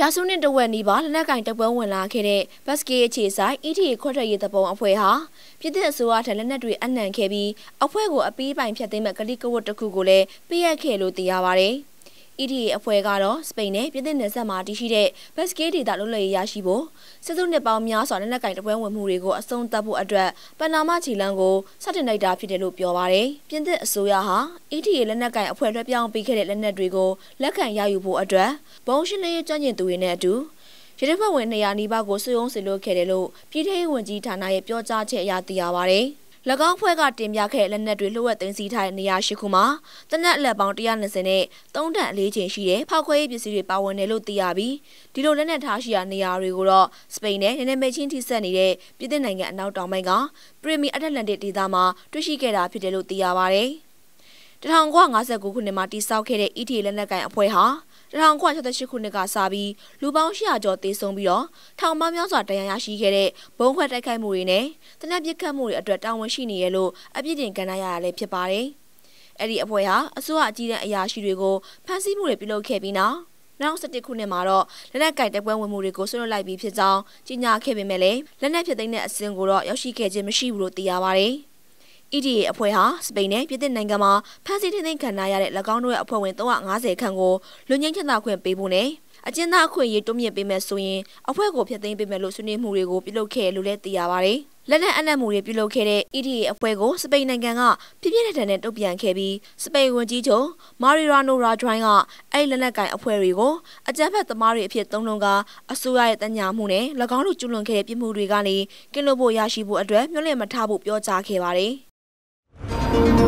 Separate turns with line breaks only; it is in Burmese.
ရာစုနှစ်တဝက်နီးပါးလက်နက်ကင်တပ်ပွဲဝင်လာခဲ့တဲ့ဘတ်စကီအခြေဆိုင် ETA ခွတ်ထွက်ရေးတပုံအဖွဲ့ဟာပြည်သူ့အစိုးရထံလက်နက်တွေအနှံခဲ့ပြီးအဖွဲ့ကိုအပီးပိုင်ဖြတ်သိမ်းမဲ့ကတိကဝတ်တစ်ခုကိုလည်းပေးအပ်ခဲ့လို့သိရပါဗျ။ ETA အဖွဲ့ကတော့စပိန်နဲ့ပြည်သစ်နယ်စပ်မှာတည်ရှိတဲ့ဘတ်စကေးဒေတာလွတ်လပ်ရေးရရှိဖို့စစ်စုနှစ်ပေါင်းများစွာလက်နက်ကင်တပွဲဝင်မှုတွေကိုအဆုံးသတ်ဖို့အတွက်ပနာမချီလန်းကိုစတင်လိုက်တာဖြစ်တယ်လို့ပြောပါရယ်ပြည်သစ်အစိုးရဟာ ETA လက်နက်ကင်အဖွဲ့လွှဲပြောင်းပေးခဲ့တဲ့လက်နက်တွေကိုလက်ခံရယူဖို့အတွက်ဘုံရှင်းလင်းရေးကြွကျင်သူတွေနဲ့အတူရတဲ့ဘက်ဝင်200နီးပါးကိုစုယုံစီလို့ခဲ့တယ်လို့ပြည်ထောင်ဝင်ကြီးဌာနရဲ့ပြောကြားချက်အရသိရပါရယ်၎ င်းဖွဲ့ကတင်ပြခဲ့လက်နက်တွေလှုပ်ဝက်သိမ်းဆည်းထားတဲ့နေရာရှိခုမှာတနက်အလက်ပေါင်း120နဲ့3တန်အလေးချိန်ရှိတဲ့ဖောက်ခွဲရေးပစ္စည်းတွေပါဝင်တယ်လို့သိရပြီးဒီလိုလက်နက်ထားရှိရာနေရာတွေကိုတော့စပိန်နဲ့နည်းနည်းမဲချင်းထိဆက်နေတဲ့ပြည်သစ်နိုင်ငံအနောက်တောင်ပိုင်းကပရီမီအတ္တလန်တစ်ဒေသမှာတွေ့ရှိခဲ့တာဖြစ်တယ်လို့သိရပါဗျ။1959ခုနှစ်မှာတိစောက်ခဲ့တဲ့ ETA လက်နက်ကိုင်အဖွဲ့ဟာ 1968ခုနှစ်ကစပြီးလူပေါင်း100ကျော်သေဆုံးပြီးတော့ထောင်ပေါင်းများစွာတရားရရှိခဲ့တဲ့ဘုံခွဲတိုက်ခိုက်မှုတွေနဲ့တနက်ပစ်ခတ်မှုတွေအတွက်တာဝန်ရှိနေရလို့အပြစ်တင်ကဏ္ဍရရလည်းဖြစ်ပါတယ်။အဲ့ဒီအဖွဲ့ဟာအစိုးရအကြီးတန်းအရာရှိတွေကိုဖမ်းဆီးမှုတွေပြုလုပ်ခဲ့ပြီးနောက်နောက်17ခုနှစ်မှာတော့လက်နက်ကိုင်တပ်ပွဲဝင်မှုတွေကိုဆွလွတ်လိုက်ပြီးဖြစ်ကြောင်းကြေညာခဲ့ပေမဲ့လည်းလက်နက်ဖြစ်သိမ်းတဲ့အဆင့်ကိုတော့ရောက်ရှိခဲ့ခြင်းမရှိဘူးလို့သိရပါတယ်။ EDA အဖွဲ့ဟာစပိန်နဲ့ပြည်သစ်နိုင်ငံမှာဖမ်းဆီးထိန်းသိမ်းခံရတဲ့၎င်းတို့ရဲ့အဖွဲ့ဝင်350ခန့်ကိုလူငင်းချင်သာခွင့်ပေးဖို့နဲ့အကျဉ်းသားအခွင့်အရေးတိုးမြင့်ပေးမယ်ဆိုရင်အဖွဲ့ကိုဖျက်သိမ်းပေးမယ်လို့ဆွေးနွေးမှုတွေကိုပြုလုပ်ခဲ့လို့လည်းသိရပါတယ်။လက်နက်အနက်မှုတွေပြုလုပ်ခဲ့တဲ့ EDA အဖွဲ့ကိုစပိန်နိုင်ငံကပြပြထန်ထန်နဲ့တုံ့ပြန်ခဲ့ပြီးစပိန်ဝန်ကြီးချုပ်မာရီရာနိုရာဒရိုင်းကအဲ့လက်နက်ကင်အဖွဲ့တွေကိုအကြမ်းဖက်သမားတွေအဖြစ်သုံးလုံးကအစိုးရရဲ့တညာမှုနဲ့၎င်းတို့ကျူးလွန်ခဲ့တဲ့ပြစ်မှုတွေကနေကင်းလို့ဖို့ရရှိဖို့အတွက်မျှော်လင့်မထားဖို့ပြောကြားခဲ့ပါတယ်။ Thank you.